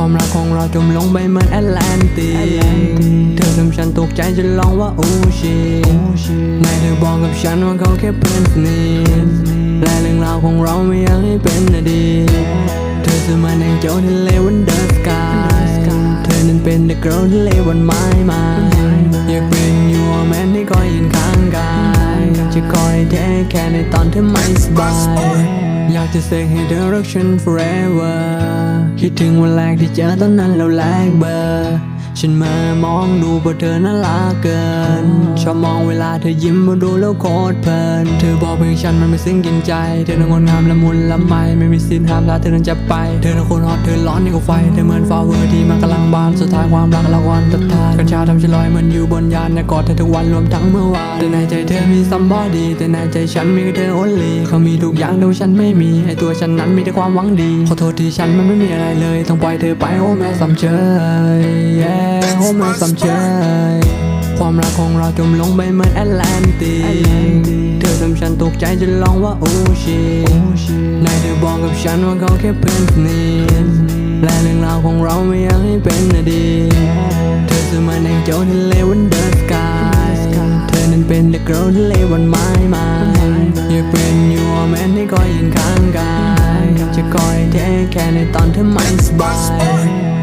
ความรักของเราจมลงไปเหมือนแอตแลนติกเธอทำฉันตกใจจนลองว่าอูชิไม่เธอบอกกับฉันว่าเขาแค่เพื่อนสนิทและเรื่องราวของเราไม่อยากให้เป็นอดีตเธอจะมาแองเจิลที่เลวันเดอร์สกายเธอนั้นเป็นเด็กเกิร์ลที่เลวันไม้มาอยากเป็นยูอแมนที่คอยยืนข้างกาย จะคอยเทคแคร์ในตอนที่ไม่สบายอยากจะเสกให้เธอรักฉัน forever คิดถึงวันแรกที่เจอตอนนั้นเราแลกเบอร์ ฉันมามองดูเพราะเธอน่ารักเกิน เธอยิ้มมาดูแล้วโคตรเพลินเธอบอกเพียงฉันมันไม่ซึ้งกินใจ เธอนั้นงดงามละมุนละไมไม่มีสิทธิ์ห้ามถ้าเธอนั้นจะไป เธอนั้นคนฮอตเธอร้อนนี่ก็ไฟ เธอเหมือนฟลาวเวอร์ที่มันกำลังบานสุดท้ายความรักเราวันตัดทานกัญชาทำฉันลอยเหมันอยู่บนยานอยากอดเธอทุกวันรวมทั้งเมื่อวานแต่ในใจเธอมีซัมบอดีแต่ในใจฉันมีแค่เธอ only เขามีทุกอย่างแต่ฉันไม่มีไอตัวฉันนั้นมีแต่ความหวังดีขอโทษที่ฉันมันไม่มีอะไรเลย ต้องปล่อยเธอไปโอ้แม่สำเชย yeah โอ้แม่สำเชย รักของเราจมลงไปเหมือนแอตแลนติกเธอทำฉันตกใจจนร้องว่าโอ้ชินายเธอบอกกับฉันว่าเขาแค่เพื่อนสนิทและเรื่องราวของเราไม่อยากให้เป็นอดีตเธอจะมาแนงโจที่เลวันเดอร์สกายเธอนั้นเป็น the girl ที่เลวันไม้มาอยากเป็น your man ที่คอยยืนข้างกายจะคอยแท้แค่ในตอนเธอไม่สบาย